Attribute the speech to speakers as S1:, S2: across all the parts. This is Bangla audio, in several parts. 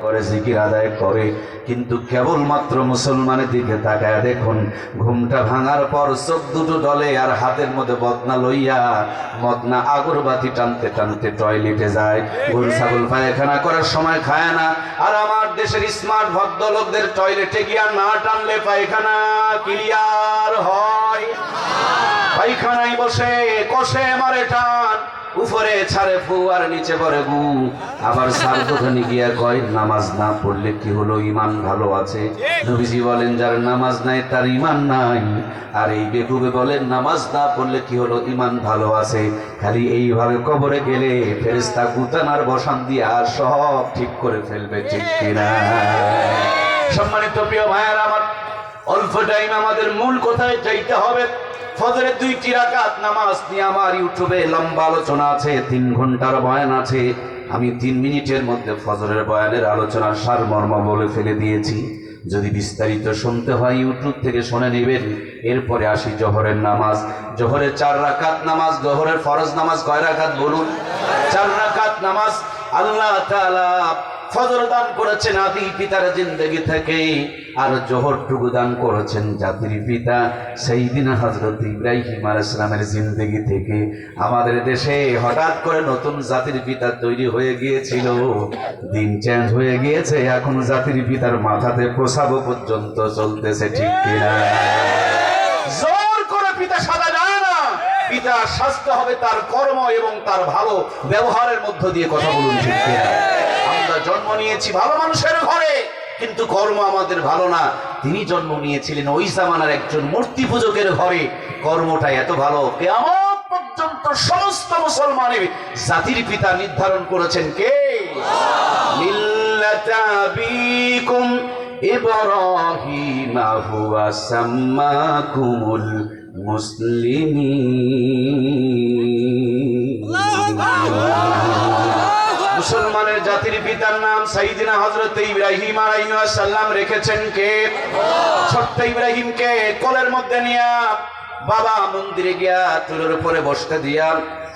S1: করে জিকির আদায় করে। কিন্তু কেবলমাত্র মুসলমানের দিকে তাকায় দেখুন, ঘুমটা ভাঙার পর চোখ দুটো ডলে আর হাতের মধ্যে বদনা লইয়া মদনা আগরবাতি টানতে টানতে টয়লেটে যায়। গরু ছাগল পায়খানা করার সময় খায় না। আর আমার দেশের স্মার্ট ভদ্রলোকদের টয়লেটে গিয়া না টানলে পায়খানা ক্লিয়ার হয়। পায়খানায় বসে, কষে, মারে, টান। উপরে ছাড়ে ফু আর নিচে পড়ে গু। আবার সার দোকানে গিয়া কয়, নামাজ না পড়লে কি হলো? ইমান ভালো আছে? নবীজি বলেন, যার নামাজ নাই, তার ইমান নাই। আর এই বেকুবে বলেন, নামাজ না পড়লে কি হলো? ইমান ভালো আছে। খালি এইভাবে কবরে গেলে ফেরেস্তা গুতানার বসান দিয়ে সব ঠিক করে ফেলবে, ঠিক কিনা? সম্মানিত প্রিয় ভাইয়ার, আমার অল্প টাইম আমাদের মূল কোথায় যাইতে হবে। ফজরের দুইটি রাকাত নামাজ নিয়ে আমার ইউটিউবে লম্বা আলোচনা আছে, তিন ঘণ্টার বয়ান আছে। আমি তিন মিনিটের মধ্যে ফজরের বয়ানের আলোচনার সারমর্ম বলে ফেলে দিয়েছি। যদি বিস্তারিত শুনতে হয়, ইউটিউব থেকে শুনে নেবেন। এরপরে আসি জহরের নামাজ। জহরের চার রাকাত নামাজ, জহরের ফরজ নামাজ কয় রাকাত বলুন? চার রাকাত নামাজ, আল্লাহ তাআলা ফজর দান করেছেন আদি পিতার জিন্দগি থেকে আর জোহরটুকু দান করেছেন জাতির পিতা সেই দিন হজরত ইব্রাহিম আল ইসলামের জিন্দগি থেকে। আমাদের দেশে হঠাৎ করে নতুন জাতির পিতা তৈরি হয়ে গিয়েছিল। দিন চেঞ্জ হয়ে গিয়েছে, এখন জাতির পিতার মাথাতে প্রসাব পর্যন্ত চলতেছে, ঠিক কিনা? জোর করে পিতা সাদা পিতা স্বাস্থ্য হবে তার কর্ম এবং তার ভালো ব্যবহারের মধ্য দিয়ে কথা বলুন। আমরা জন্ম নিয়েছি ভালো মানুষের ঘরে, কিন্তু কর্ম আমাদের ভালো না। তিনি জন্ম নিয়েছিলেন ওই জামানার একজন মূর্তি পূজকের ঘরে। কর্মটা এত ভালো কেমন পর্যন্ত সমস্ত মুসলমানের জাতির পিতা নির্ধারণ করেছেন কে? সাম্মাকুমুল মুসলিমিন মুসলমানের জাতির পিতার নাম সাইদিনা হজরত ইব্রাহিম আলাইসাল্লাম রেখেছেন কে? ছোট্ট ইব্রাহিমকে কোলের মধ্যে নিয়া বাবা মন্দিরে গিয়া তুলের উপরে বসতে দিয়া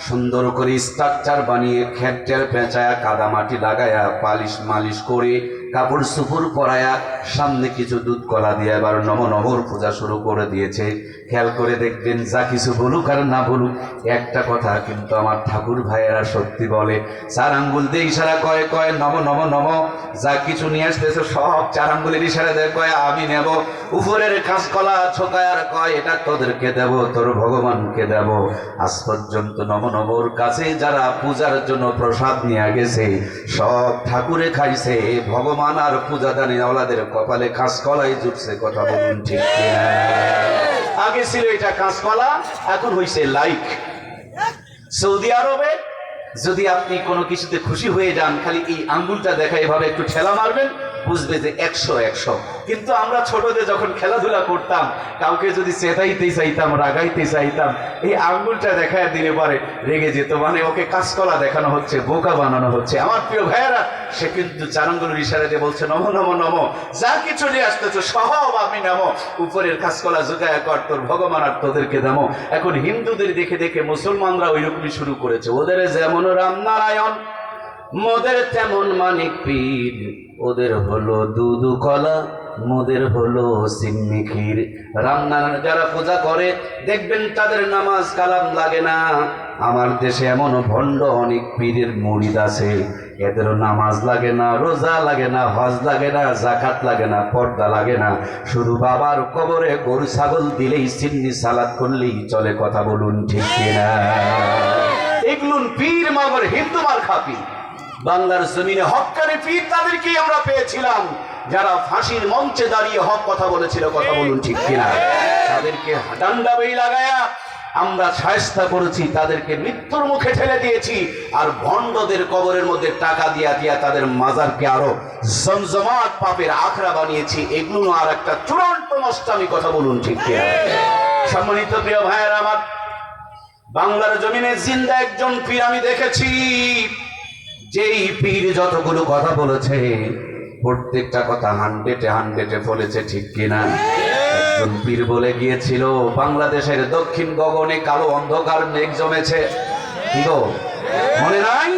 S1: সুন্দর করে স্ট্রাকচার বানিয়ে খেটের পেঁচায়া কাদা মাটি লাগায়া পালিশ মালিশ করে কাপড় সুপুর পরায়া সামনে কিছু দুধ কলা দিয়ে এবার নম নমর পূজা শুরু করে দিয়েছে। খেয়াল করে দেখবেন, যা কিছু বলুক আর না বলুক, একটা কথা কিন্তু আমার ঠাকুর ভাইয়েরা সত্যি বলে, চার আঙ্গুল দিয়ে ইশারা কয় কয়, নম নম নম, যা কিছু নিয়ে আসতেছে সব চার আঙ্গুলের ইশারা দেয়, কয়, আমি নেব। উপরের কাঁচকলা ছোকায় আর কয়, এটা তোদেরকে দেব, তোর ভগবানকে দেব। আজ পর্যন্ত নম নমর কাছে যারা পূজার জন্য প্রসাদ নিয়ে গেছে, সব ঠাকুরে খাইছে, ভগবান আর পূজা দানি আওলাদের কপালে কাঁচকলাই জুটছে, কথা বলুন ঠিক আগে ছিল এটা কাঁচকলা, এখন হইছে লাইক। সৌদি আরবে যদি আপনি কোনো কিছুতে খুশি হয়ে যান, খালি এই আঙ্গুলটা দেখা এভাবে একটু ঠেলা মারবেন বুঝবে যে একশো একশো। কিন্তু আমরা ছোটদের যখন খেলাধুলা করতাম, কাউকে যদি চেতাইতে চাইতাম, রাগাইতে চাইতাম, এই আঙ্গুলটা দেখায় দিলে পরে রেগে যেত। মানে ওকে কাঁচকলা দেখানো হচ্ছে, বোকা বানানো হচ্ছে। আমার প্রিয় ভাইয়েরা, সে কিন্তু চারাঙ্গুলের ইশারা দিয়ে বলছে, নম নম নম, যা কিছু নিয়ে আসতেছ, সব আমি নেব। উপরের কাঁচকলা জোগায় কর, তোর ভগবান আর তোদেরকে দেব। এখন হিন্দুদের দেখে দেখে মুসলমানরা ওইরকমই শুরু করেছে। ওদের যেমন রামনারায়ণ, মোদের তেমন মানিক পীর ওদের হলো দুধু কলা, মোদের হলো সিন্নি ক্ষীর। রামনারায়ণ যারা পূজা করে, দেখবেন তাদের নামাজ কালাম লাগে না। আমার দেশে এমন ভণ্ড অনেক পীরের মুড়িদ আছে। এদেরও নামাজ লাগে না, রোজা লাগে না, হজ লাগে না জাকাত লাগে না, পর্দা লাগে না। শুধু বাবার কবরে গরু, ছাগল দিলেই সিন্নি সালাদ করলেই চলে কথা বলুন ঠিক কিনা? এগুলো পীর মাগর হিন্দু মার খাপি বাংলার জমিনে হকানি পীর তাদেরকেই আমরা পেয়েছিলাম, যারা ফাঁসির মঞ্চে দাঁড়িয়ে হক কথা বলেছিল, কথা বলুন ঠিক কিনা? তাদেরকে ডান্ডা বেই লাগায়া আমরা সায়স্তা করেছি, তাদেরকে মৃত্যুর মুখে ঠেলে দিয়েছি, আর ভণ্ডদের কবরের মধ্যে টাকা দিয়া দিয়া তাদের মাজারকে আরও জমজমাট পাপের আখড়া বানিয়েছি, এগুলো আর একটা চূড়ান্ত নষ্টামি কথা বলুন ঠিক সম্মানিত প্রিয় ভাইয়ের আমার, বাংলার জমিনে জিন্দা একজন পীর আমি দেখেছি। যেই পীর যতগুলো কথা বলেছে, প্রত্যেকটা কথা হান্ড্রেডে হান্ড্রেডে বলেছে, ঠিক কিনা? একজন পীর বলে গিয়েছিল, বাংলাদেশের দক্ষিণ গগনে কালো অন্ধকার মেঘ জমেছে। মনে নাই?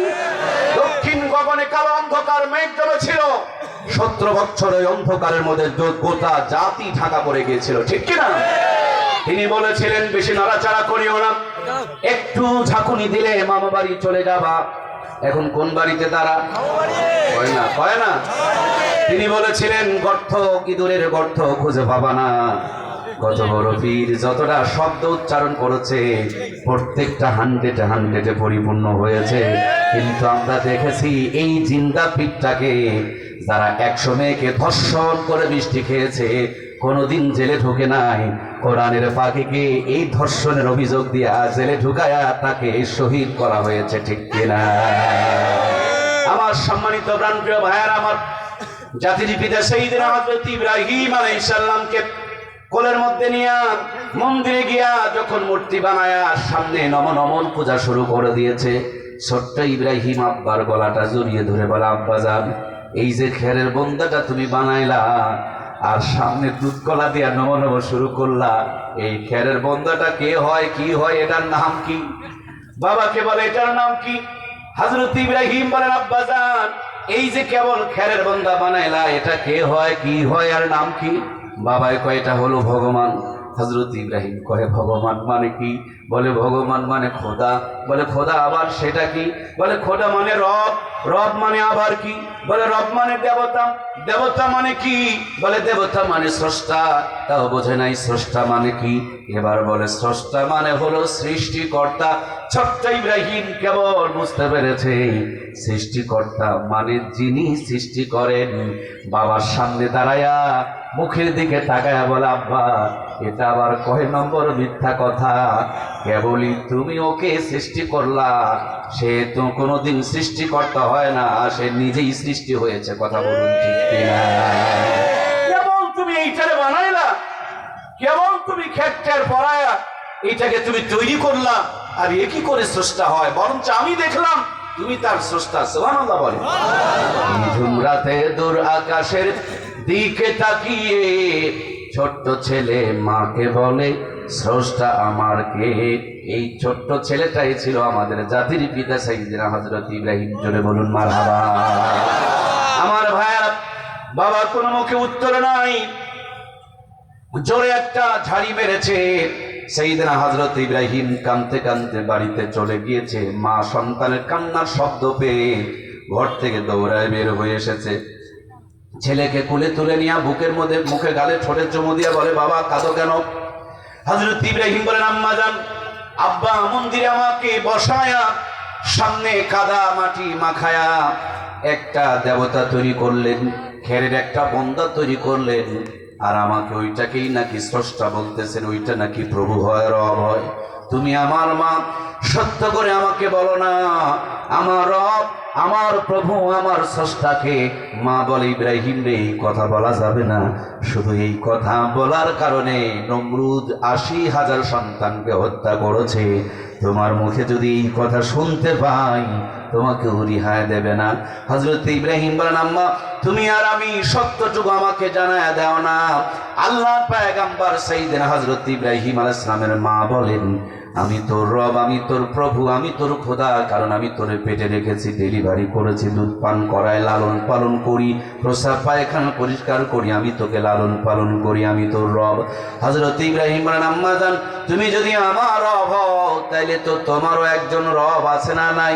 S1: দক্ষিণ গগনে কালো অন্ধকার মেঘ জমেছিল। সতেরো ওই অন্ধকারের মধ্যে গোটা জাতি ঢাকা পড়ে গিয়েছিল, ঠিক কিনা? তিনি বলেছিলেন, বেশি নাড়াচাড়া করিও না। একটু ঝাঁকুনি দিলে মামা বাড়ি চলে যাবা। এখন কোন বাড়িতে তারা? কয় না কয় না। তিনি বলেছিলেন, গর্ত কি দূরের গর্ত খুঁজে পাবা না। কত বড় পীর, যতটা শব্দ উচ্চারণ করেছে, প্রত্যেকটা হান্ড্রেড হান্ড্রেডে পরিপূর্ণ হয়েছে। কিন্তু আমরা দেখেছি, এই জিন্দা পীরটাকে যারা একশো মেয়েকে ধর্ষণ করে মিষ্টি খেয়েছে কোনোদিন জেলে ঢুকে নাই। কোরআনের পাখিকে এই ধর্ষণের অভিযোগ দিয়া জেলে ঢুকায়া তাকে শহীদ করা হয়েছে, ঠিক কিনা? আমার সম্মানিত প্রাণপ্রিয় ভাইয়ার, আমার জাতির পিতা সেইদিন হজরত ইব্রাহিম আলাইহিস সালামকে কোলের মধ্যে নিয়া মন্দিরে গিয়া যখন মূর্তি বানায়া সামনে নম নমন পূজা শুরু করে দিয়েছে, ছোট্ট ইব্রাহিম আব্বার গলাটা জড়িয়ে ধরে বলে, আব্বা যান এই যে খেরের বন্দাটা তুমি বানাইলা আর সামনে দুধ কলা দিয়া নম নম শুরু করলা। এই খেরের বন্দাটা কে হয়, কি হয়, এটার নাম কি? বাবাকে বলে, এটার নাম কি? হাজরত ইব্রাহিম বলেন আব্বাজান এই যে কেবল খেরের বন্দা বানাইলা, এটা কে হয়, কি হয়, আর নাম কি? কয়, এটা হলো ভগবান। হজরত ইব্রাহিম কহে, ভগবান মানে কি? বলে, ভগবান মানে খোদা। বলে, খোদা আবার সেটা কি? বলে, খোদা মানে রব। রব মানে আবার কি? বলে, রব মানে দেবতা। দেবতা মানে কি? বলে, দেবতা মানে স্রষ্টা। তাও বোঝে নাই স্রষ্টা মানে কি? এবার বলে, স্রষ্টা মানে হলো সৃষ্টিকর্তা। ছোট্ট ইব্রাহিম কেবল বুঝতে পেরেছে, সৃষ্টিকর্তা মানে যিনি সৃষ্টি করেন। বাবার সামনে দাঁড়ায়া মুখের দিকে তাকায়া বলে, আব্বা, এটা আবার কয় নম্বর মিথ্যা কথা? কেবলই তুমি ওকে সৃষ্টি করলা। সে তো কোনোদিন সৃষ্টিকর্তা হয় না, সে নিজেই সৃষ্টি হয়েছে। কথা বলুন ঠিক কেবল তুমি এইটারে বানাইলা, কেবল তুমি খেট্টের পড়ায়া এইটাকে তুমি তৈরি করলা। আর এ কি করে স্রষ্টা হয়? বরঞ্চ আমি দেখলাম তুমি তার স্রষ্টা। সুবহানাল্লাহ বলে। নিঝুম রাতে দূর আকাশের দিকে তাকিয়ে ছোট্ট ছেলে মাকে বলে, স্রষ্টা আমার কে? এই ছোট্ট ছেলেটাই ছিল আমাদের জাতির পিতা সাইদিনা হযরত ইব্রাহিম। জোরে বলুন, মারহাবা। আমার ভাইয়া বাবার কোনো মুখে উত্তর নাই। জোরে একটা ঝাড়ি মেরেছে। সেইদিন হজরত ইব্রাহিম কানতে কানতে বাড়িতে চলে গিয়েছে। মা সন্তানের কান্নার শব্দ পেয়ে ঘর থেকে দৌড়ায় বের হয়ে এসেছে। ছেলেকে কুলে তুলে নিয়ে বুকের মধ্যে মুখে গালে ঠোঁটে চুমু দিয়া বলে, বাবা, কাঁদো কেন? হজরত ইব্রাহিম বলেন, আম্মা যান আব্বা মন্দিরে আমাকে বসায়া, সামনে কাদা মাটি মাখায়া একটা দেবতা তৈরি করলেন খেরের একটা বন্দা তৈরি করলেন। আর আমাকে ওইটাকেই নাকি স্রষ্টা বলতেছেন, ওইটা নাকি প্রভু হয়, রব হয়। তুমি আমার মা, সত্য করে আমাকে বলো না, আমার রব, আমার প্রভু, আমার স্রষ্টাকে মা বলে ইব্রাহিম রে, এই কথা বলা যাবে না। শুধু এই কথা বলার কারণে নমরুদ আশি হাজার সন্তানকে হত্যা করেছে। তোমার মুখে যদি এই কথা শুনতে পাই তোমাকে রিহায় দেবে না। হজরত ইব্রাহিম বলেন, আম্মা, তুমি আর আমি সত্যটুকু আমাকে জানায় দাও না। আল্লাহ পায়গাম্বার সেইদিন হজরত ইব্রাহিম আলাইসলামের সালামের মা বলেন আমি তোর রব আমি তোর প্রভু আমি তোর খোদা কারণ আমি তোর পেটে রেখেছি ডেলিভারি করেছি দুধ পান করায় লালন পালন করি প্রসাব পায়খানা পরিষ্কার করি আমি তোকে লালন পালন করি আমি তোর রব। হজরত ইব্রাহিম বলেন আম্মা তুমি যদি আমার রব হও তাইলে তো তোমারও একজন রব আছে না নাই?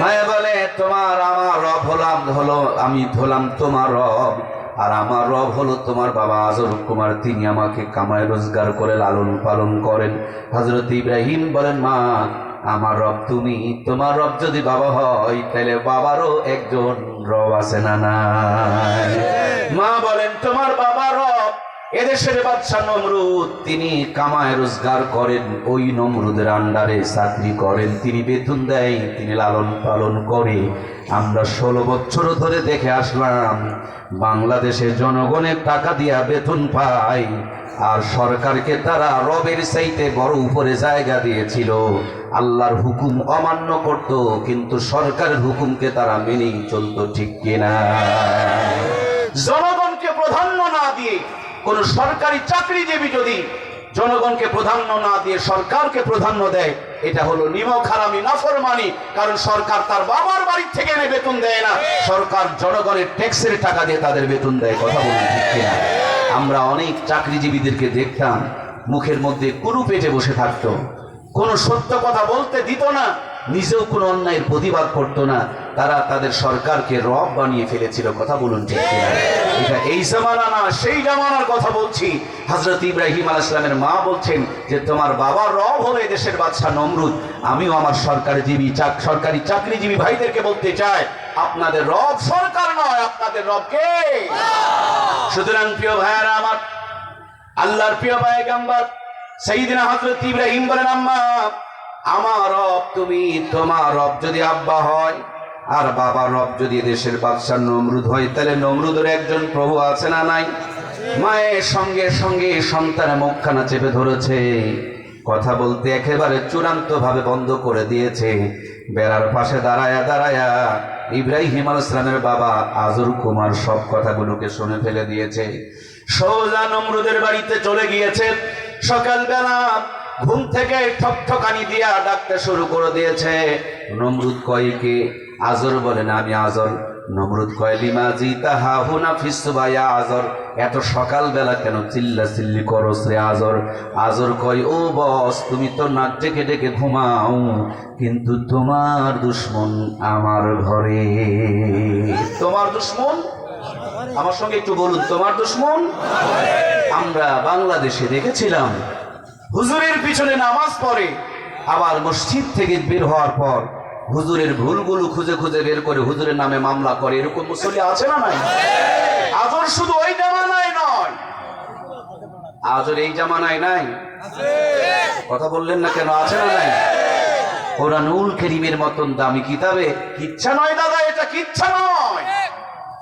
S1: মায়া বলে তোমার আমার রব হলাম হলো আমি হলাম তোমার রব। আর আমার রব হলো তোমার বাবা আজর কুমার। তিনি আমাকে কামায় রোজগার করে লালন পালন করেন। হজরত ইব্রাহিম বলেন, মা, আমার রব তুমি। তোমার রব যদি বাবা হয়, তাহলে বাবারও একজন রব আছে না না মা বলেন, তোমার বাবা রব এদেশের বাদশাহ নমরুদ, তিনি কামায় রোজগার করেন, ওই নমরুদের আন্ডারে চাকরি করেন, তিনি বেতন দেয়, তিনি লালন পালন করে। আমরা ষোলো বছর ধরে দেখে আসলাম বাংলাদেশের জনগণের টাকা দিয়া বেতন পায়, আর সরকারকে তারা রবের চাইতে বড় উপরে জায়গা দিয়েছিল। আল্লাহর হুকুম অমান্য করত, কিন্তু সরকারের হুকুমকে তারা মেনেই চলতো ঠিক কিনা। জনগণকে প্রাধান্য না দিয়ে কোন সরকারি চাকরিজীবী যদি জনগণকে প্রাধান্য না দিয়ে সরকারকে প্রাধান্য দেয়, এটা হলো নিমক হারামি, নাফরমানি। কারণ সরকার তার বাবার বাড়ির থেকে এনে বেতন দেয় না। সরকার জনগণের ট্যাক্সের টাকা দিয়ে তাদের বেতন দেয়, কথা বলুন ঠিক কিনা? আমরা অনেক চাকরিজীবীদেরকে দেখতাম, মুখের মধ্যে কুরু পেটে বসে থাকতো। কোনো সত্য কথা বলতে দিত না, নিজেও কোনো অন্যায়ের প্রতিবাদ করতো না। তারা তাদের সরকারকে রব বানিয়ে ফেলেছিল, কথা বলুন ঠিক এটা এই জামানা না, সেই জামানার কথা বলছি। হজরত ইব্রাহিম আল ইসলামের মা বলছেন যে, তোমার বাবার রব হলো দেশের বাদশাহ নমরুদ। আমিও আমার সরকারিজীবী চাক- সরকারি চাকরিজীবী ভাইদেরকে বলতে চাই, আপনাদের রব সরকার নয়, আপনাদের রব কে? সুতরাং প্রিয় ভাইয়ারা আমার, আল্লাহর প্রিয় পায়গাম্বার সেইদিনা হযরত ইব্রাহিম বলেন, আম্মা, আমার রব, তুমি তোমার রব যদি আব্বা হয় আর বাবা রব যদি দেশের বাদশাহ নমরুদ হয়, তাহলে নমরুদের একজন প্রভু আছে না নাই? মায়ের সঙ্গে সঙ্গে সন্তানের মুখখানা চেপে ধরেছে। কথা বলতে একেবারে চূড়ান্ত ভাবে বন্ধ করে দিয়েছে। বেড়ার পাশে দাঁড়ায়া দাঁড়ায়া ইব্রাহিম আল ইসলামের বাবা আজর কুমার সব কথাগুলোকে শুনে ফেলে দিয়েছে। সোজা নমরুদের বাড়িতে চলে গিয়েছে। সকালবেলা ঘুম থেকে ঠকঠকানি দিয়া ডাকতে শুরু করে দিয়েছে। নমরুদ কয়কে আজর বলেন, আমি আজর নমরুদ কয় লিমা জিতা হা হুনা ফিসবায়া আজর। এত সকালবেলা কেন চিল্লা চিল্লি করস রে আজর? আজর কয়, ও বস, তুমি তো নাক ডেকে ডেকে ঘুমাও, কিন্তু তোমার দুশ্মন আমার ঘরে। তোমার দুশ্মন? আমার সঙ্গে একটু বলুন, তোমার দুশ্মন? আমরা বাংলাদেশে দেখেছিলাম, হুজুরের পিছনে নামাজ পড়ে, আবার মসজিদ থেকে বের হওয়ার পর হুজুরের ভুলগুলো খুঁজে খুঁজে বের করে হুজুরের নামে মামলা করে। এরকম মুসলি আছে না নাই? আজর শুধু ওই জামানায় নয়। আজর এই জামানায় নাই? কথা বললেন না কেন? আছে না নাই? কোরআনুল করিমের মতন দামি কিতাবে? কিচ্ছা নয় দাদা, এটা কিচ্ছা নয়।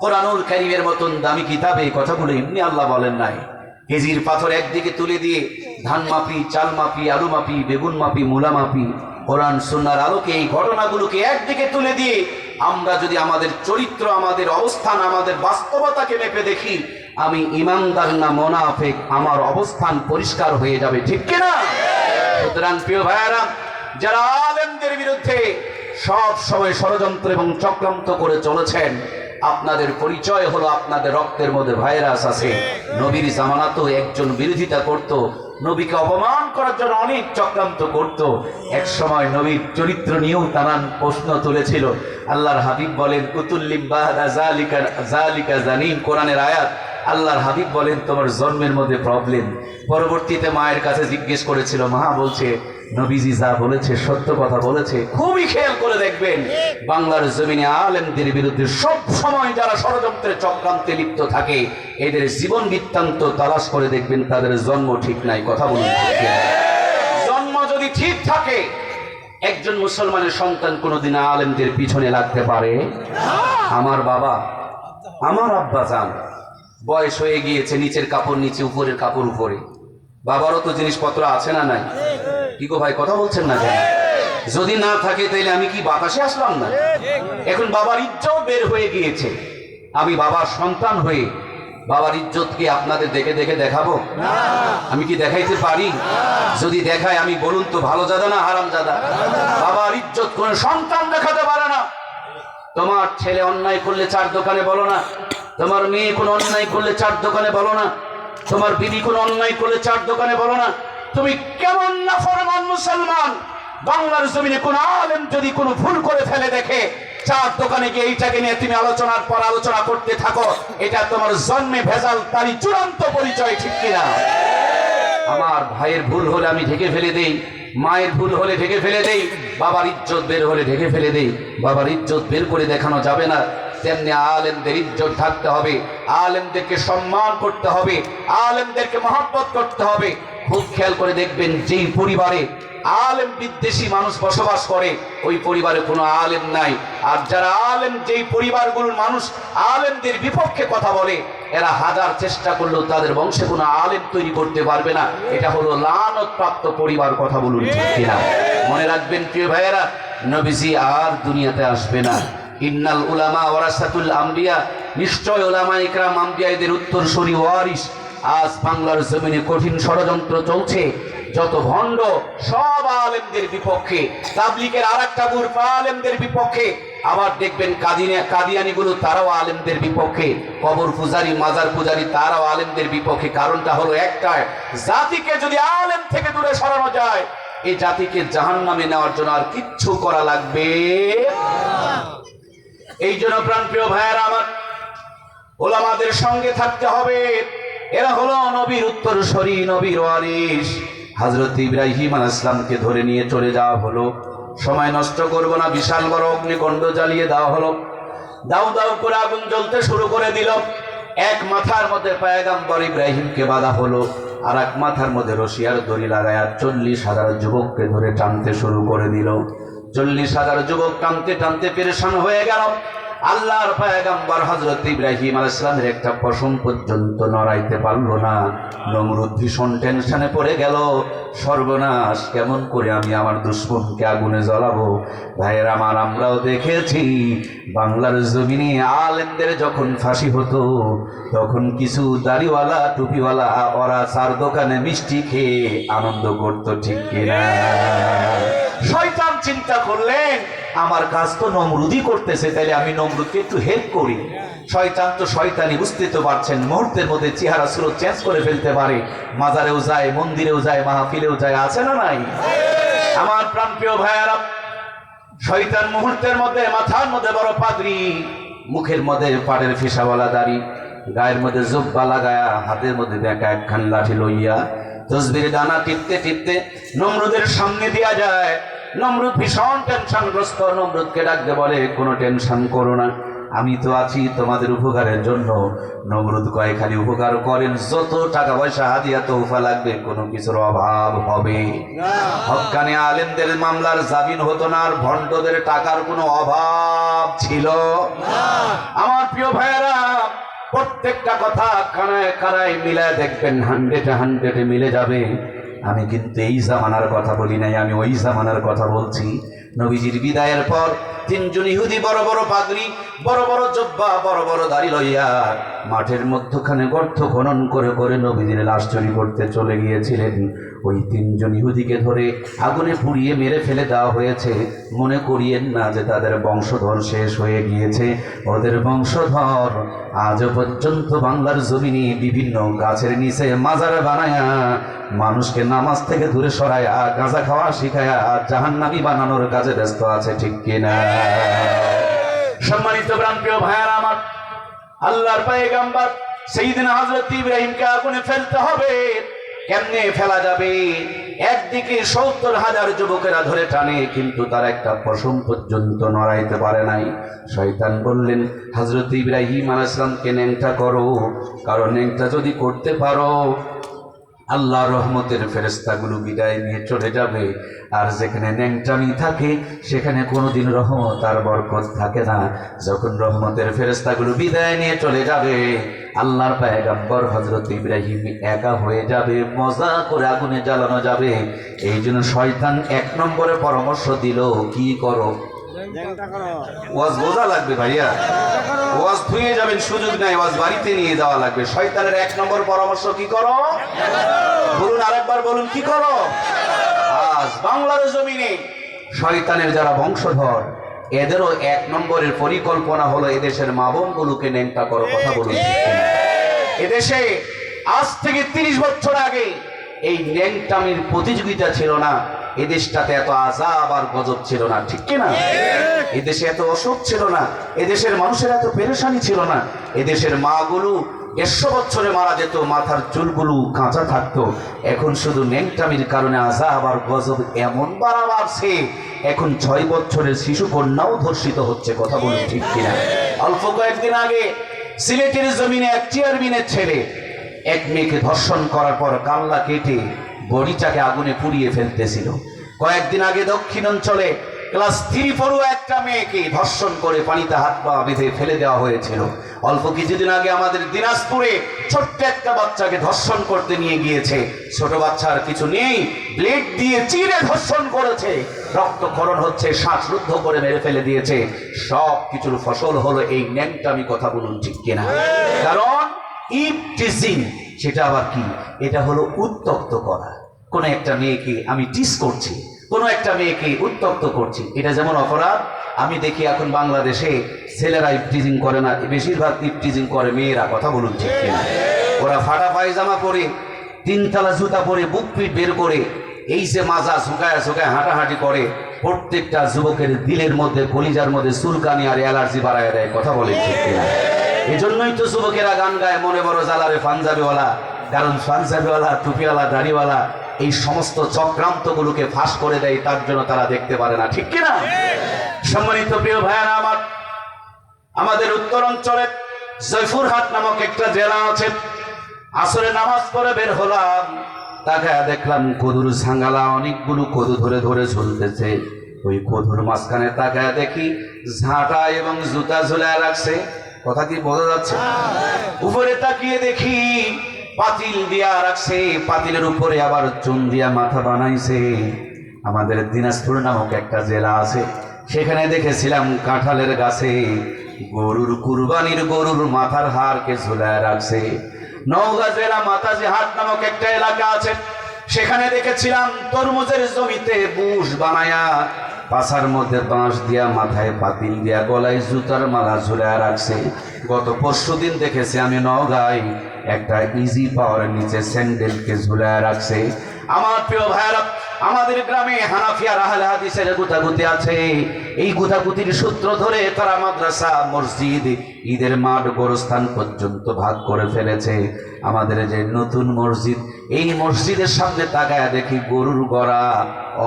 S1: কোরআনুল করিমের মতন দামি কিতাবে? কথাগুলো এমনি আল্লাহ বলেন নাই। কেজির পাথর একদিকে তুলে দিয়ে ধান মাপি, চাল মাপি, আলু মাপি, বেগুন মাপি, মূলা মাপি কোরআন, সুন্নার আলোকে এই ঘটনাগুলোকে একদিকে তুলে দিয়ে আমরা যদি আমাদের চরিত্র, আমাদের অবস্থান, আমাদের বাস্তবতাকে মেপে দেখি, আমি ইমানদার না মোনাফেক, আমার অবস্থান পরিষ্কার হয়ে যাবে, ঠিক কিনা? সুতরাং প্রিয় ভাইয়ারা, যারা আলেমদের বিরুদ্ধে সব সময় ষড়যন্ত্র এবং চক্রান্ত করে চলেছেন, আপনাদের পরিচয় হলো আপনাদের রক্তের মধ্যে ভাইরাস আছে। নবীর জামানাতেও একজন বিরোধিতা করত নবীকে অপমান করার জন্য অনেক চক্রান্ত করত। এক সময় নবীর চরিত্র নিয়েও তারা প্রশ্ন তুলেছিল। আল্লাহর হাবিব বলেন কুতুল্লিম বাহাদা জানিম কোরআনের আয়াত। আল্লাহর হাবিব বলেন, তোমার জন্মের মধ্যে প্রবলেম পরবর্তীতে মায়ের কাছে জিজ্ঞেস করেছিল, মা, বলছে, নবীজি যা বলেছে, সত্য কথা বলেছে, খুবই খেয়াল করে দেখবেন। বাংলার জমিনে আলেমদের বিরুদ্ধে সব সময় যারা ষড়যন্ত্রের চক্রান্তে লিপ্ত থাকে, এদের জীবন বৃত্তান্ত তালাশ করে দেখবেন, তাদের জন্ম ঠিক নাই। কথা বলুন জন্ম যদি ঠিক থাকে, একজন মুসলমানের সন্তান কোনোদিন আলেমদের পিছনে লাগতে পারে? আমার বাবা, আমার আব্বা যান বয়স হয়ে গিয়েছে, নিচের কাপড় নিচে, উপরের কাপড় উপরে। বাবারও তো জিনিসপত্র আছে না নাই? কি গো ভাই, কথা বলছেন না কেন? যদি না থাকে তাহলে আমি কি বাতাসে আসলাম না? এখন বাবার ইজ্জত বের হয়ে গিয়েছে। আমি বাবার সন্তান হয়ে বাবার ইজ্জত কি আপনাদের দেখে দেখে দেখাবো? আমি কি দেখাইতে পারি? যদি দেখায় আমি বলুন তো, ভালো জাদা না হারাম জাদা? বাবার ইজ্জত কোন সন্তান দেখাতে পারে না। তোমার ছেলে অন্যায় করলে চার দোকানে বলো না? তোমার মেয়ে কোনো অন্যায় করলে চার দোকানে বলো না। তোমার বিবি কোনো অন্যায় করলে চার দোকানে বলো না। তুমি কেমন না ফরমান মুসলমান? বাংলার জমিনে কোন আলেম যদি কোনো ভুল করে ফেলে দেখে, চার দোকানে গিয়ে এইটাকে নিয়ে তুমি আলোচনার পর আলোচনা করতে থাকো, এটা তোমার জন্মে ভেজাল, তারই চূড়ান্ত পরিচয়, ঠিক কিনা? আমার ভাইয়ের ভুল হলে আমি ঢেকে ফেলে দেই, মায়ের ভুল হলে ঢেকে ফেলে দেই, বাবার ইজ্জত বের হলে ঢেকে ফেলে দেই, বাবার ইজ্জত বের করে দেখানো যাবে না। তেমনি আলেমদের ইজ্জত থাকতে হবে, আলেমদেরকে সম্মান করতে হবে, আলেমদেরকে মহব্বত করতে হবে। খুব খেয়াল করে দেখবেন যেই পরিবারে আলেম বিদ্বেষী মানুষ বসবাস করে, ওই পরিবারে কোনো আলেম নাই। আর যারা আলেম, যেই পরিবারগুলোর মানুষ আলেমদের বিপক্ষে কথা বলে, এরা হাজার চেষ্টা করলেও তাদের বংশে কোনো আলেম তৈরি করতে পারবে না। এটা হলো লানত প্রাপ্ত পরিবার কথা বলুন মনে রাখবেন প্রিয় ভাইয়েরা, নবীজি আর দুনিয়াতে আসবে না। ইন্নাল উলামা ওয়ারাসাতুল আম্বিয়া। নিশ্চয় ওলামা ইকরাম আম্বিয়াদের উত্তরসূরি ওয়ারিস। আজ বাংলার জমিনে কঠিন ষড়যন্ত্র চলছে। যত ভণ্ড সব আলেমদের বিপক্ষে তাবলিকের আর একটা গ্রুপ আলেমদের বিপক্ষে, আবার দেখবেন কাদিনা কাদিয়ানিগুলো তারাও আলেমদের বিপক্ষে, কবর পূজারি, মাজার পূজারি তারাও আলেমদের বিপক্ষে। কারণটা হলো একটাই, জাতিকে যদি আলেম থেকে দূরে সরানো যায় এই জাতিকে জাহান নামে নেওয়ার জন্য আর কিচ্ছু করা লাগবে এই জন্য প্রাণপ্রিয় ভাইয়ারা আমার ওলামাদের সঙ্গে থাকতে হবে। এরা হলো নবীর উত্তরসরী নবীর ওয়ারিস হজরত ইব্রাহিম আল ইসলামকে ধরে নিয়ে চলে যাওয়া হলো। সময় নষ্ট করব না, বিশাল বড় অগ্নিকণ্ড জ্বালিয়ে দেওয়া হলো। দাউ দাউ করে আগুন জ্বলতে শুরু করে দিল। এক মাথার মধ্যে পায়গাম্বর ইব্রাহিমকে বাধা হলো, আর এক মাথার মধ্যে রশিয়ার দড়ি লাগায় চল্লিশ হাজার যুবককে ধরে টানতে শুরু করে দিল। চল্লিশ হাজার যুবক টানতে টানতে পেরেশান হয়ে গেল। আল্লাহর পায়গাম্বর হজরত ইব্রাহিম আল ইসলামের একটা পশম পর্যন্ত নড়াইতে পারল না। নমরুদ ভীষণ টেনশনে পড়ে গেল। সর্বনাশ, কেমন করে আমি আমার দুশ্মনকে আগুনে জ্বলাবো? ভাইয়ের, আমার আমরাও দেখেছি, বাংলার জমিনে আলেমদের যখন ফাঁসি হতো, তখন কিছু দাড়িওয়ালা, টুপিওয়ালা, ওরা চার দোকানে মিষ্টি খেয়ে আনন্দ করতো, ঠিক কিনা? চিন্তা করলেন, আমার কাজ তো নমরুদই করতেছে, তাইলে আমি নমরুদকে একটু হেল্প করি। শয়তান তো শয়তানি, বুঝতে তো পারছেন, মুহূর্তের মধ্যে চেহারা স্রোত চেঞ্জ করে ফেলতে পারে। মাজারেও যায়, মন্দিরেও যায়, মাহফিলেও যায়, আছে না নাই? আমার প্রাণপ্রিয় ভাইয়ারা, শয়তান মুহূর্তের মধ্যে, মাথার মধ্যে বড় পাগড়ি মুখের মধ্যে পাড়ের ফিসাওয়ালা দাড়ি, গায়ের মধ্যে জব্বা লাগায়া, হাতের মধ্যে দেখা একখান লাঠি লইয়া, তসবির দানা টিপতে টিপতে নমরুদের সামনে দিয়া যায়। নমরুদ ভীষণ টেনশনগ্রস্ত, নমরুদকে ডাকতে বলে, কোনো টেনশন করো না, আমি তো আছি তোমাদের উপকারের জন্য। নমরুদ কয় খালি উপকার করেন, যত টাকা পয়সা, হাতিয়া, তৌফা লাগবে, কোনো কিছুর অভাব হবে। হকানে আলেমদের মামলার জামিন হতো না, আর ভণ্ডদের টাকার কোনো অভাব ছিল আমার প্রিয় ভাইয়েরা, প্রত্যেকটা কথা কানায় কানায় মিলে দেখবেন, হান্ড্রেডে হান্ড্রেডে মিলে যাবে। আমি কিন্তু এই জামানার কথা বলি নাই, আমি ওই জামানার কথা বলছি। নবীজির বিদায়ের পর তিনজন ইহুদি বড় বড় পাগড়ি, বড় বড় জব্বা, বড় বড় দাড়ি লইয়া মাঠের মধ্যখানে গর্ত খনন করে করে নবীজির লাশ চুরি করতে চলে গিয়েছিলেন। ওই তিনজন ইহুদিকে ধরে আগুনে পুড়িয়ে মেরে ফেলে দেওয়া হয়েছে। মনে করিয়েন না যে তাদের বংশধর শেষ হয়ে গিয়েছে। ওদের বংশধর আজও পর্যন্ত বাংলার জমিনে বিভিন্ন গাছের নিচে মাজারে বানায়া মানুষকে নামাজ থেকে দূরে সরায়া গাঁজা খাওয়া শিখায়া জাহান্নাবি বানানোর কাজে ব্যস্ত আছে ঠিক কিনা? সম্মানিত প্রাণপ্রিয় ভাইয়ার আমার আল্লাহর পায়গাম্বার সেইদিন হজরত ইব্রাহিমকে আগুনে ফেলতে হবে। কেমনে ফেলা যাবে? একদিকে সত্তর হাজার যুবকেরা ধরে টানে, কিন্তু তার একটা পশম পর্যন্ত নড়াইতে পারে নাই। শয়তান বললেন হজরত ইব্রাহিম আলাইসলামকে ন্যাংটা করো, কারণ ন্যাংটা যদি করতে পারো আল্লাহ রহমতের ফেরেস্তাগুলো বিদায় নিয়ে চলে যাবে। আর যেখানে ন্যাংটামি থাকে, সেখানে কোনোদিন রহমত আর বরকত থাকে না। যখন রহমতের ফেরেস্তাগুলো বিদায় নিয়ে চলে যাবে, আল্লাহর পায়গাম্বর হজরত ইব্রাহিম একা হয়ে যাবে, মজা করে আগুনে জ্বালানো যাবে। এই জন্য শয়তান এক নম্বরে পরামর্শ দিল, কি করো? ওয়াজ বোঝা লাগবে ভাইয়া। ওয়াজ ধুয়ে যাবেন, সুযোগ নাই, ওয়াজ বাড়িতে নিয়ে যাওয়া লাগবে। শয়তানের এক নম্বর পরামর্শ কি করো? বলুন আরেকবার বলুন, কি করো? আজ বাংলার জমিনে শয়তানের যারা বংশধর, এদেরও এক নম্বরের পরিকল্পনা হলো এদেশের মা বোনগুলোকে নেংটা করো, কথা বলুন এদেশে আজ থেকে তিরিশ বছর আগে এই ন্যাংটামির প্রতিযোগিতা ছিল না। এদেশটাতে এত আজাব আর গজব ছিল না, ঠিক কিনা? এদেশে এত অসুখ ছিল না এদেশের মানুষের এত পেরেশানি ছিল না এদেশের মাগুলো দেড়শো বছরে মারা যেত, মাথার চুলগুলো কাঁচা থাকতো। এখন শুধু ন্যাংটামির কারণে আজাব আর গজব এমন বাড়া বাড়ছে, এখন ছয় বছরের শিশু কন্যাও ধর্ষিত হচ্ছে, কথা বলুন ঠিক কিনা? অল্প কয়েকদিন আগে সিলেটের জমিনে এক চেয়ারম্যানের ছেলে, এক মেয়েকে ধর্ষণ করার পর কাল্লা কেটে বডিটাকে আগুনে পুড়িয়ে ফেলতেছিল। কয়েকদিন আগে দক্ষিণ অঞ্চলে ক্লাস থ্রি পড়ুয়া একটা মেয়েকে ধর্ষণ করে পানিতে হাত পা বেঁধে ফেলে দেওয়া হয়েছিল। অল্প কিছুদিন আগে আমাদের দিনাজপুরে ছোট্ট একটা বাচ্চাকে ধর্ষণ করতে নিয়ে গিয়েছে। ছোট বাচ্চার কিছু নেই, ব্লেড দিয়ে চিরে ধর্ষণ করেছে। রক্তক্ষরণ হচ্ছে শ্বাসরুদ্ধ করে মেরে ফেলে দিয়েছে। সব কিছুর ফসল হলো এই ন্যাংটামি কথা বলুন ঠিক কিনা। কারণ ইফ টিচিং সেটা আবার কি? এটা হলো উত্তপ্ত করা। কোন একটা মেয়েকে আমি টিস করছি, কোন একটা মেয়েকে উত্তপ্ত করছি। এটা যেমন অপরাধ, আমি দেখি এখন বাংলাদেশে ছেলেরা ইফটিজিং করে না, বেশিরভাগ ইফটিজিং করে মেয়েরা, কথা বলুন ঠিক কিনা। ওরা ফাটা পায়জামা পরে, তিনতলা জুতা পরে, বুক পিট বের করে, এই যে মাজা শুকায় শুকায় হাঁটাহাঁটি করে, প্রত্যেকটা যুবকের দিলের মধ্যে, কলিজার মধ্যে চুলকানি আর অ্যালার্জি বাড়ায় দেয়, কথা বলে ঠিক কিনা। এই জন্যই তো যুবকেরা গান গায়, মনে বড় জ্বালারে পাঞ্জাবিওয়ালা। কারণ পাঞ্জাবিওয়ালা, টুপিওয়ালা, দাড়িওয়ালা, এই সমস্ত চক্রান্তগুলোকে ফাঁস করে দেয়, তার জন্য তারা দেখতে পারে না। ঠিক কিনা? সম্মানিত প্রিয় ভাইয়ারা, আমার আমাদের উত্তর অঞ্চলে জয়ফুরহাট নামক একটা জেলা আছে। আসরে নামাজ পড়ে বের হলাম, তাকায় দেখলাম কদুর সাঙ্গালা অনেকগুলো কদু ধরে ধরে ঝুলতেছে। ওই কদুর মাঝখানে তাকায় দেখি ঝাঁটা এবং জুতা ঝুলায় রাখছে। কথা কি বোঝা যাচ্ছে? উপরে তাকিয়ে দেখি পাতিল দিয়া রাখছে, পাতিলের উপরে আবার চুন দিয়া মাথা বানাইছে। আমাদের দিনাজপুর নামক একটা জেলা আছে, সেখানে দেখেছিলাম কাঁঠালের গাছে গরুর কুরবানির গরুর মাথার হারকে ঝুলায় রাখছে। নওগাঁ জেলা মাতাজি হাট নামক একটা এলাকা আছে সেখানে দেখেছিলাম তরমুজের জমিতে বুশ বানায়া পাশার মধ্যে বাঁশ দিয়া মাথায় পাতিল দিয়া গলায় জুতার মালা ঝুলায় রাখছে। গত পরশু দিন দেখেছি আমি নওগাঁয় একটা ইজি পাওয়ার নিচে স্যান্ডেলকে ঝুলায় রাখছে। আমার প্রিয় ভাইয়ারা, আমাদের গ্রামে হানাফিয়া রাহাল হাদিসের গুতাগুতি আছে। এই গুতাগুতির সূত্র ধরে তারা মাদ্রাসা, মসজিদ, ঈদের মাঠ, গোরস্থান পর্যন্ত ভাগ করে ফেলেছে। আমাদের যে নতুন মসজিদ, এই মসজিদের সামনে তাকায় দেখি গরুর গড়া,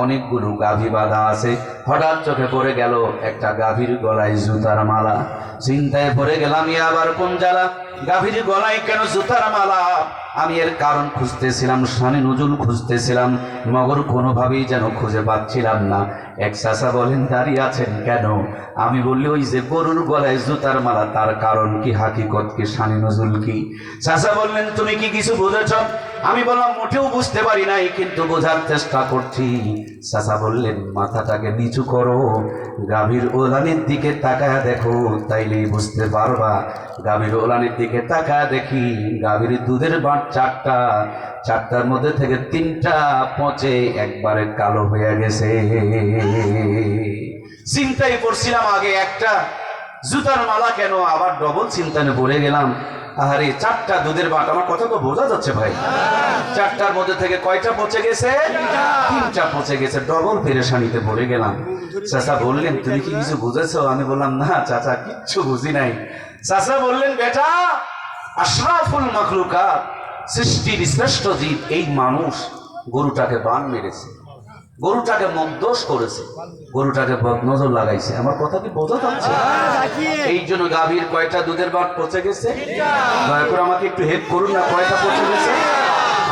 S1: অনেকগুলো গাভী বাঁধা আছে। হঠাৎ চোখে পড়ে গেল একটা গাভীর গলায় জুতার মালা। চিন্তায় পড়ে গেলাম আবার কোন জ্বালা? গাভীর গলায় কেন জুতার মালা? আমি এর কারণ খুঁজতেছিলাম শানি নজুল খুঁজতেছিলাম, মগর কোনোভাবেই যেন খুঁজে পাচ্ছিলাম না। এক চাষা বলেন, দাঁড়িয়ে আছেন কেন? আমি বললি, ওই যে গরুর গলায় জুতার মালা, তার কারণ কি, হাকিকত কি সানি নজুল কি? চাষা বললেন, তুমি কি কিছু বুঝেছ? আমি বললাম, মোটেও বুঝতে পারি নাই, কিন্তু বোঝার চেষ্টা করছি। চাষা বললেন, মাথাটাকে নিচু করো, গাভীর ওলানের দিকে তাকায় দেখো, তাইলেই বুঝতে পারবা। গাভীর ওলানের দিকে তাকায় দেখি, গাভীর দুধের বাঁট চারটা, চারটার মধ্যে থেকে তিনটা পচে একবারে কালো হয়ে গেছে। চিন্তাই পড়ছিলাম আগে একটা। জুতার মালা কেন? আবার ডবল চিন্তায় পড়ে গেলাম। আরে চারটা দুধের বাট আমার কথা তো বোঝা যাচ্ছে ভাই। চারটার মধ্যে থেকে কয়টা পচে গেছে? তিনটা পচে গেছে, ডবল পেরেশানিতে পড়ে গেলাম। চাচা বললেন, তুমি কি কিছু বুঝেছ? আমি বললাম, না চাচা, কিচ্ছু বুঝি নাই। চাচা বললেন, বেটা, আশরাফুল মাখলুকাত, সৃষ্টির শ্রেষ্ঠ জীব, এই মানুষ গরুটাকে বান মেরেছে। গরুটাকে মগদোষ করেছে। গরুটাকে নজর লাগাইছে। আমার কথা কি বোঝা যাচ্ছে? এই জন্য গাভীর কয়টা দুধের বাট পচে গেছে? দয়া করে আমাকে একটু হেল্প করুন না, কয়টা পচে গেছে?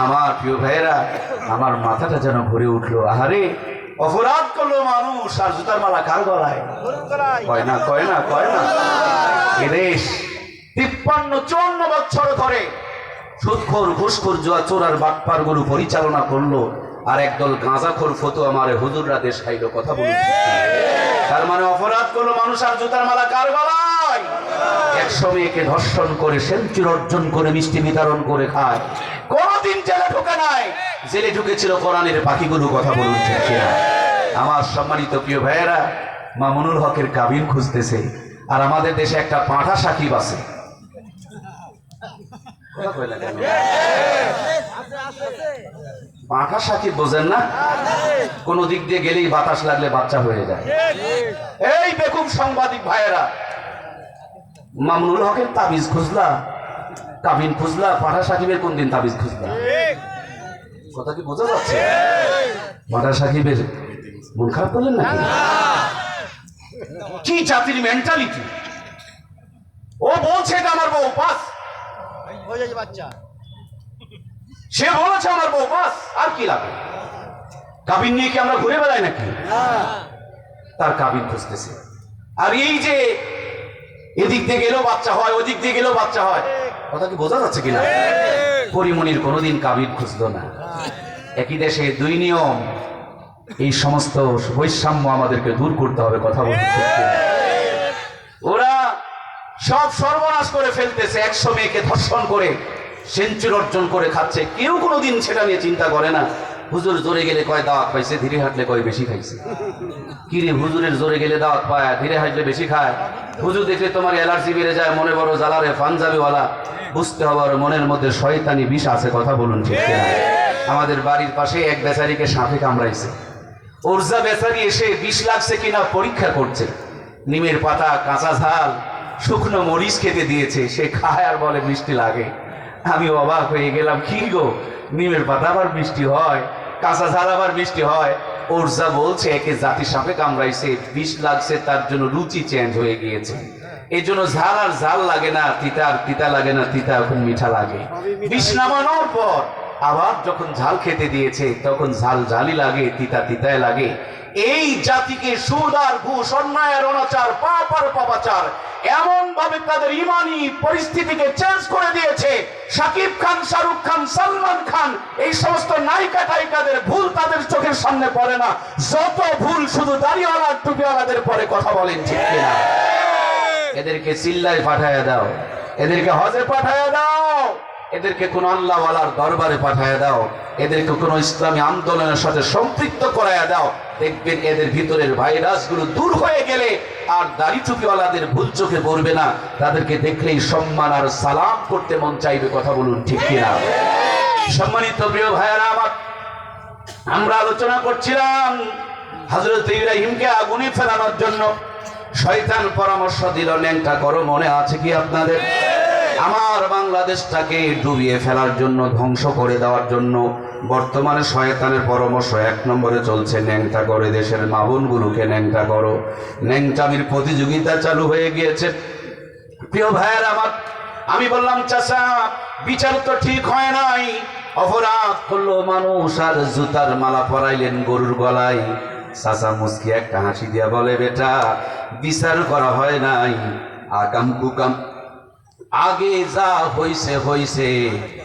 S1: আমার প্রিয় ভাইয়েরা, আমার মাথাটা যেন ভরে উঠল। আহারে, অপরাধ করল মানুষ, আর জুতার মালা কার গলায়? কয় না কয় না কয় না। দেশ তিপ্পান্ন, চুয়ান্ন বছর ধরে সুদখোর ঘুষখোর জুয়া চোরার বাটপারগুলো পরিচালনা করল। আর একদল গাঁজাখোর ফতো আমার হুজুররা দেশ খাইলো কথা বলুন। তার মানে অপরাধ করল মানুষ আর জুতার মালা কার গলায়? একশো ধর্ষণ করে সেঞ্চুর অর্জন করে, মিষ্টি বিতরণ করে খায়। কোনদিন জেলে ঢুকে নাই। জেলে ঢুকেছিল কোরআনের পাখিগুলো, কথা বলুন আমার সম্মানিত প্রিয় ভাইয়েরা মামুনুল হকের কাবিন খুঁজতেছে, আর আমাদের দেশে একটা পাঁঠা সাকিব আছে। কথা কয় না? পাঁঠা সাকিব বোঝেন না? কোন দিক দিয়ে গেলেই বাতাস লাগলে বাচ্চা হয়ে যায়। এই বেকুব সাংবাদিক ভাইয়েরা, মামুনুল হকের তাবিজ খুঁজলা? কাবিন খুঁজলা? পাঠা সাকিবের কোন দিন তাবিজ খুঁজলা? কথা কি বোঝা যাচ্ছে? পাঠা সাকিবের মন খারাপ করলেন নাকি? কি জাতির মেন্টালিটি ও বলছে এটা আমার বউ পাস
S2: বাচ্চা।
S1: সে বলেছে আমার বউ পাস আর কি লাগে কাবিন নিয়ে কি আমরা ঘুরে বেড়াই নাকি? তার কাবিন খুঁজতেছে। আর এই যে এদিক দিয়ে গেলেও বাচ্চা হয় ওদিক দিয়ে গেলেও বাচ্চা হয় কথা কি বোঝা যাচ্ছে কিনা? পরিমণির কোনোদিন কাবিন খুঁজলো না। একই দেশে দুই নিয়ম এই সমস্ত বৈষম্য আমাদেরকে দূর করতে হবে কথা বলতে ওরা সব সর্বনাশ করে ফেলতেছে একশো মেয়েকে ধর্ষণ করে। সেঞ্চুর অর্জন করে খাচ্ছে। কেউ কোনোদিন সেটা নিয়ে চিন্তা করে না, হুজুর জোরে গেলে কয় দাওয়াত পাইছে, ধীরে হাঁটলে কয় বেশি খাইছে। কি রে হুজুরের জোরে গেলে দাওয়াত পায়, ধীরে হাঁটলে বেশি খায়। হুজুর দেখলে তোমার অ্যালার্জি বেড়ে যায়, মনে বড় জ্বালারে ফানজাবিওয়ালা বুঝতে হবে ওর মনের মধ্যে শয়তানি বিষ আছে, কথা বলুন ঠিক কিনা? আমাদের বাড়ির পাশে এক বেচারিকে সাঁপে কামড়াইছে। ওরজা বেচারি এসে বিষ লাগছে কিনা পরীক্ষা করছে। নিমের পাতা, কাঁচা ঝাল, শুকনো মরিচ খেতে দিয়েছে, সে খায় আর বলে মিষ্টি লাগে। আমি অবাক হয়ে গেলাম কি গো? নিমের পাতা আবার মিষ্টি হয় কাঁচা ঝাল আবার মিষ্টি হয়। ওরজা বলছে একে জাতি সাপে কামড়াইছে বিষ লাগছে তার জন্য রুচি চেঞ্জ হয়ে গিয়েছে। এই জন্য ঝাল আর ঝাল লাগে না তিতা আর তিতা লাগে না তিতা এখন মিঠা লাগে। বিষ নামানোর পর আবার যখন ঝাল খেতে দিয়েছে তখন ঝাল ঝালি লাগে তিতা তিতায় লাগে। এই জাতিকে সুদ আর ঘুষ অন্যায় আর অনাচার পাপ আর পাপাচার এমন ভাবে তাদের ইমানি পরিস্থিতিকে চেঞ্জ করে দিয়েছে। শাকিব খান শাহরুখ খান সালমান খান এই সমস্ত নায়িকা টাইকাদের ভুল তাদের চোখের সামনে পড়ে না। যত ভুল শুধু দাড়িওয়ালা টুপিওয়ালাদের পরে কথা বলেন ঠিক কিনা? এদেরকে চিল্লায় পাঠায় দাও। এদেরকে হজে পাঠায় দাও। এদেরকে কোন আল্লাহওয়ালার দরবারে পাঠায় দাও। এদেরকে কোন ইসলামী আন্দোলনের সাথে সম্পৃক্ত করায় দাও। দেখবেন এদের ভিতরের ভাইরাসগুলো দূর হয়ে গেলে আর দাড়ি টুপিওয়ালাদের ভুল চোখে পড়বে না। তাদেরকে দেখলেই সম্মান আর সালাম করতে মন চাইবে, কথা বলুন ঠিক কিনা? সম্মানিত প্রিয় ভাইয়ারা আমার, আমরা আলোচনা করছিলাম হজরত ইব্রাহিমকে আগুনে ফেলানোর জন্য। শয়তান পরামর্শ দিল, ন্যাংটা করো, মনে আছে কি আপনাদের? আমার বাংলাদেশটাকে ডুবিয়ে ফেলার জন্য, ধ্বংস করে দেওয়ার জন্য বর্তমানে শয়তানের পরামর্শ এক নম্বরে চলছে, ন্যাংটা করে দেশের মাবনগুলোকে ন্যাংটা করো। ন্যাংটামির প্রতিযোগিতা চালু হয়ে গিয়েছে। প্রিয় ভাইয়ের আমার, আমি বললাম, চাচা, বিচার তো ঠিক হয় নাই। অপরাধ করল মানুষ আর জুতার মালা পরাইলেন গরুর গলায়। চাচা মুসকি একটা হাসি দিয়া বলে, বেটা, বিচার করা হয় নাই। আকাম কুকাম আগে যা হইছে হইছে।